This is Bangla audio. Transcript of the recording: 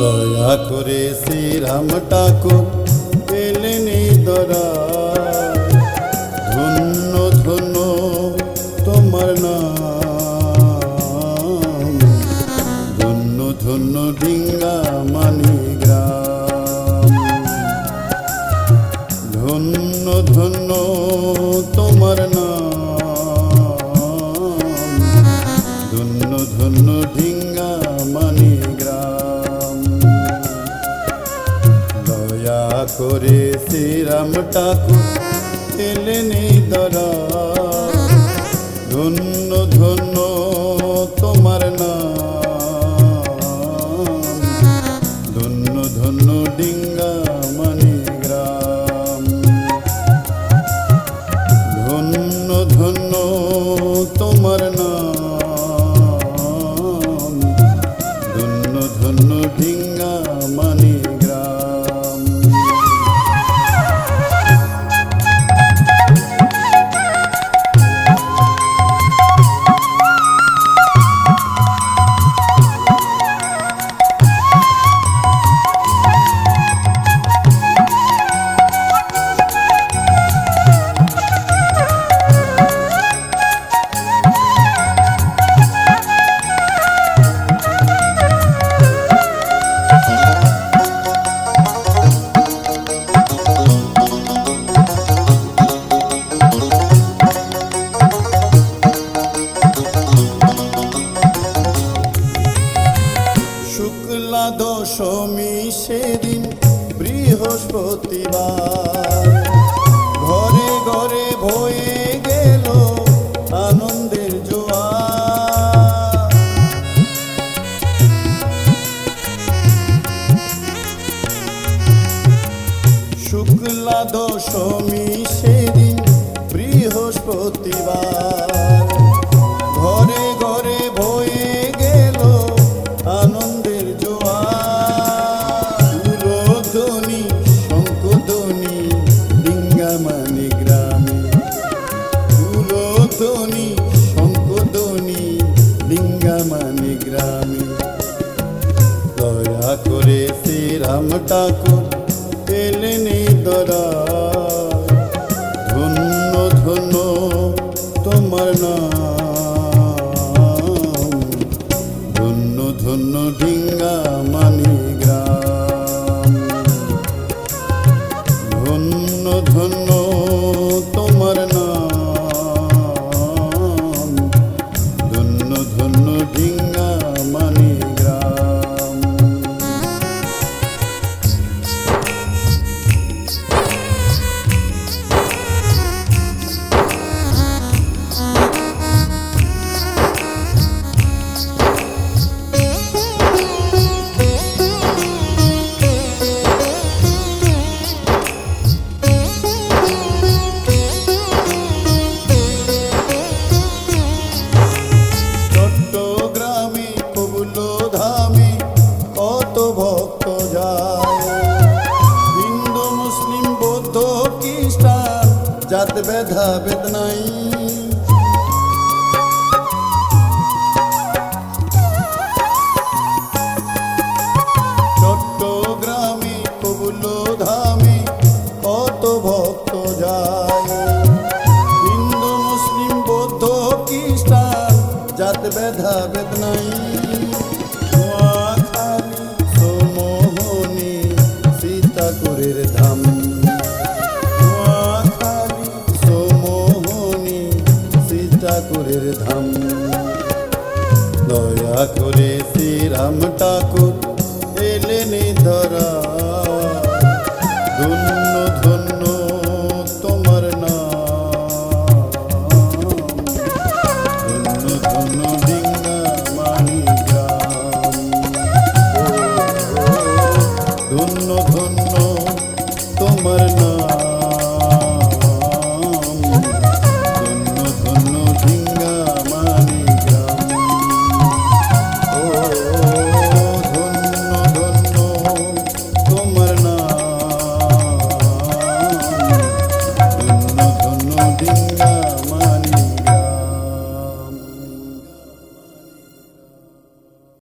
দয়া করে শ্রীরাম ঠাকুর এলেনি দরা ধন্য ধন্য তোমার নাম। ধন্য ধন্য ডিঙ্গা মানি গ্রাম। ধন্য ধন্য তো ওরে শ্রীরাম ঠাকুর এলেনি দরা দশমী সেদিন বৃহস্পতিবার। ঘরে ঘরে ভয়ে গেল আনন্দের জোয়া শুক্লা দশমী সেদিন বৃহস্পতিবার। তাকো ব্যথা বেদনাই চট্টগ্রামে ভক্ত যায়। হিন্দু মুসলিম জাত বেদনাই